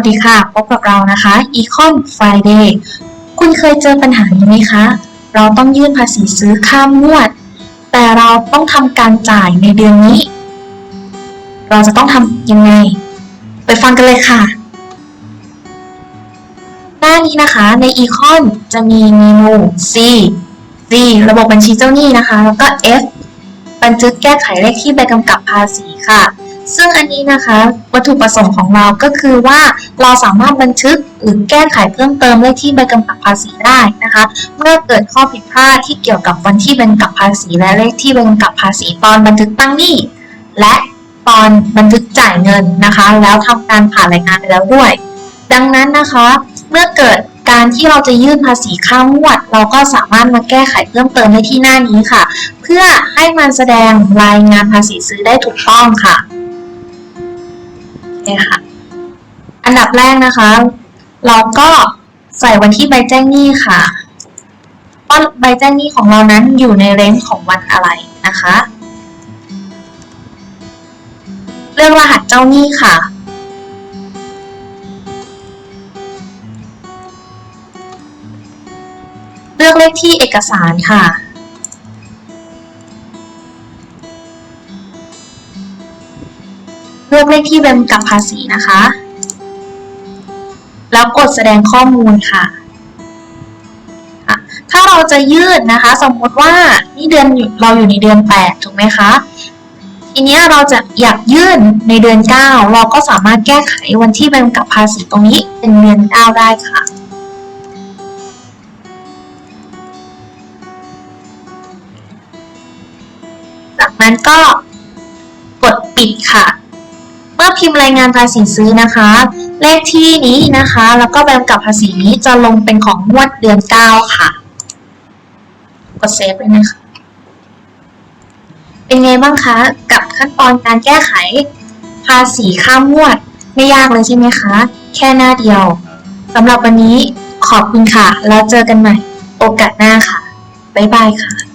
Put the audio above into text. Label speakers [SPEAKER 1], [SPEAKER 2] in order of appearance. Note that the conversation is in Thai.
[SPEAKER 1] วัสดีค่ะ พบกับเรานะคะ Econ Friday คุณเคยเจอปัญหานี้ไหมคะ เราต้องยื่นภาษีซื้อข้ามงวด แต่เราต้องทำการจ่ายในเดือนนี้ เราจะต้องทำยังไง ไปฟังกันเลยค่ะ หน้านี้นะคะใน Econ จะมีเมนู C C ระบบบัญชีเจ้าหนี้นะคะ แล้วก็ F บันทึกแก้ไขเลขที่ใบกำกับภาษีค่ะ ซึ่งอันนี้นะคะวัตถุประสงค์ของเราก็คือว่าเราสามารถบันทึกหรือแก้ไขเพิ่มเติมเลขที่ใบกำกับภาษีได้นะคะ เมื่อเกิดข้อผิดพลาดที่เกี่ยวกับวันที่ใบกำกับภาษี และเลขที่ใบกำกับภาษีตอนบันทึกตั้งหนี้และตอนบันทึกจ่ายเงินนะคะ แล้วทำการผ่านรายงานไปแล้วด้วย ดังนั้นนะคะ เมื่อเกิดการที่เราจะยื่นภาษีข้ามงวด เราก็สามารถมาแก้ไขเพิ่มเติมได้ที่หน้านี้ค่ะ เพื่อให้มันแสดงรายงานภาษีซื้อได้ถูกต้องค่ะ โอเคค่ะ อันดับแรกนะคะ เราก็ใส่วันที่ใบแจ้งหนี้ค่ะว่าใบแจ้งหนี้ของเรานั้นอยู่ในเรนจ์ของวันอะไรนะคะ เลือกรหัสเจ้าหนี้ค่ะเลือกเลขที่เอกสารค่ะ เลือกเลขที่เป็นกับภาษีนะคะ แล้วกดแสดงข้อมูลค่ะ ถ้าเราจะยืดนะคะ สมมติว่านี่เดือนเราอยู่ในเดือน 8 ถูกไหมคะ ทีนี้เราจะอยากยื่นในเดือน 9 เราก็สามารถแก้ไขวันที่เป็นกับภาษีตรงนี้เป็นเดือน 9 ได้ค่ะจากนั้นก็กดปิดค่ะ มื่อพิมพ์รายงานภาษีซื้อนะคะ เลขที่นี้นะคะ แล้วก็ใบกำกับภาษีนี้จะลงเป็นของงวดเดือน 9 ค่ะ กดเซฟเลยนะคะ เป็นไงบ้างคะกับขั้นตอนการแก้ไขภาษีข้ามงวดไม่ยากเลยใช่ไหมคะ แค่หน้าเดียวสำหรับวันนี้ขอบคุณค่ะ แล้วเจอกันใหม่ โอกาสหน้าค่ะ บ๊ายบายค่ะ